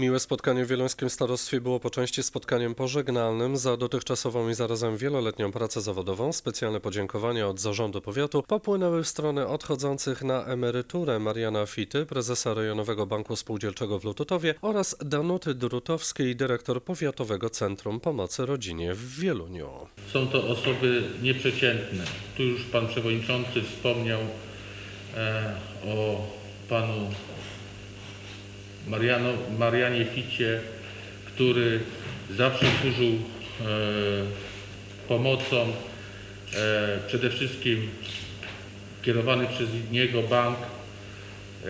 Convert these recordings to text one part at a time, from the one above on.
Miłe spotkanie w Wieluńskim Starostwie było po części spotkaniem pożegnalnym za dotychczasową i zarazem wieloletnią pracę zawodową. Specjalne podziękowania od zarządu powiatu popłynęły w stronę odchodzących na emeryturę Mariana Fity, prezesa Rejonowego Banku Spółdzielczego w Lututowie oraz Danuty Drutowskiej, dyrektor Powiatowego Centrum Pomocy Rodzinie w Wieluniu. Są to osoby nieprzeciętne. Tu już Pan Przewodniczący wspomniał e, o Panu Mariano, Marianie Ficie, który zawsze służył e, pomocą. E, przede wszystkim kierowany przez niego bank e,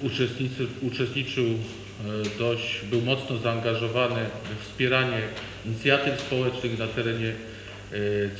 uczestniczy, uczestniczył e, dość, był mocno zaangażowany w wspieranie inicjatyw społecznych na terenie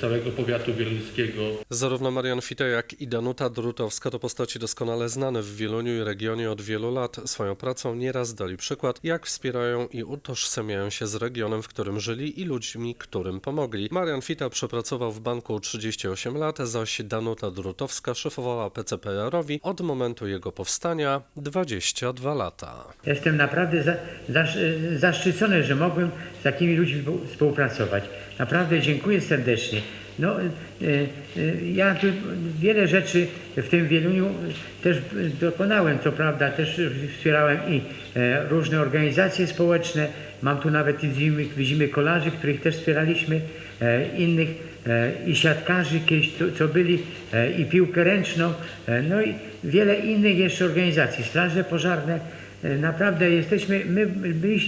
całego powiatu wieluńskiego. Zarówno Marian Fite, jak i Danuta Drutowska to postaci doskonale znane w Wieluniu i regionie od wielu lat. Swoją pracą nieraz dali przykład, jak wspierają i utożsamiają się z regionem, w którym żyli i ludźmi, którym pomogli. Marian Fita przepracował w banku 38 lat, zaś Danuta Drutowska szefowała PCPR-owi od momentu jego powstania 22 lata. Jestem naprawdę za, zasz, zaszczycony, że mogłem z takimi ludźmi współ- współpracować. Naprawdę dziękuję serdecznie. No, y, y, ja tu wiele rzeczy w tym Wieluniu też dokonałem, co prawda też wspierałem i e, różne organizacje społeczne. Mam tu nawet widzimy, kolarzy, których też wspieraliśmy, e, innych e, i siatkarzy kiedyś, co, byli, e, i piłkę ręczną, e, no i wiele innych jeszcze organizacji, straże pożarne. Naprawdę jesteśmy, my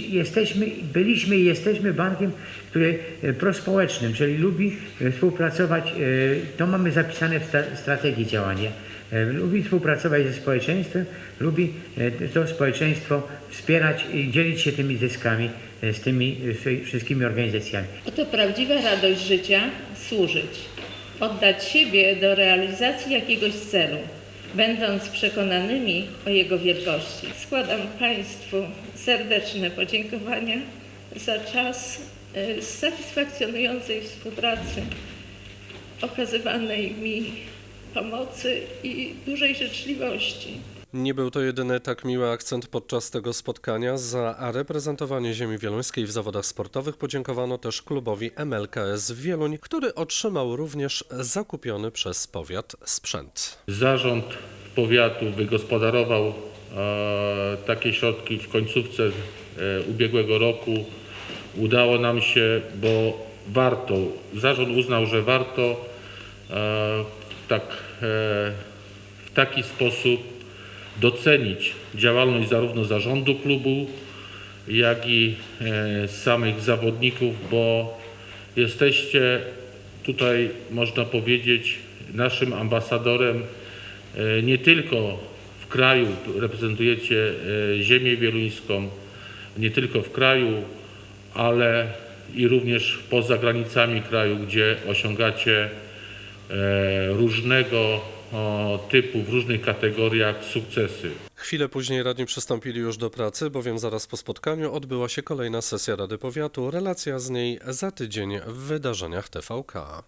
jesteśmy, byliśmy i jesteśmy bankiem, który e, prospołecznym, czyli lubi e, współpracować, e, to mamy zapisane w strategii działania. Lubi współpracować ze społeczeństwem, lubi to społeczeństwo wspierać i dzielić się tymi zyskami z tymi wszystkimi organizacjami. Oto prawdziwa radość życia służyć, oddać siebie do realizacji jakiegoś celu, będąc przekonanymi o jego wielkości. Składam Państwu serdeczne podziękowania za czas e, satysfakcjonującej współpracy, okazywanej mi pomocy i dużej życzliwości. Nie był to jedyny tak miły akcent podczas tego spotkania. Za reprezentowanie ziemi wieluńskiej w zawodach sportowych podziękowano też klubowi MLKS Wieluń, który otrzymał również zakupiony przez powiat sprzęt. Zarząd powiatu wygospodarował e, takie środki w końcówce e, ubiegłego roku. Udało nam się, bo warto, zarząd uznał, że warto e, tak, e, w taki sposób docenić działalność zarówno zarządu klubu, jak i e, samych zawodników, bo jesteście tutaj, można powiedzieć, naszym ambasadorem e, nie tylko w kraju, reprezentujecie e, ziemię wieluńską, nie tylko w kraju, ale i również poza granicami kraju, gdzie osiągacie różnego typu, w różnych kategoriach sukcesy. Chwilę później radni przystąpili już do pracy, bowiem zaraz po spotkaniu odbyła się kolejna sesja Rady Powiatu. Relacja z niej za tydzień w wydarzeniach TVK.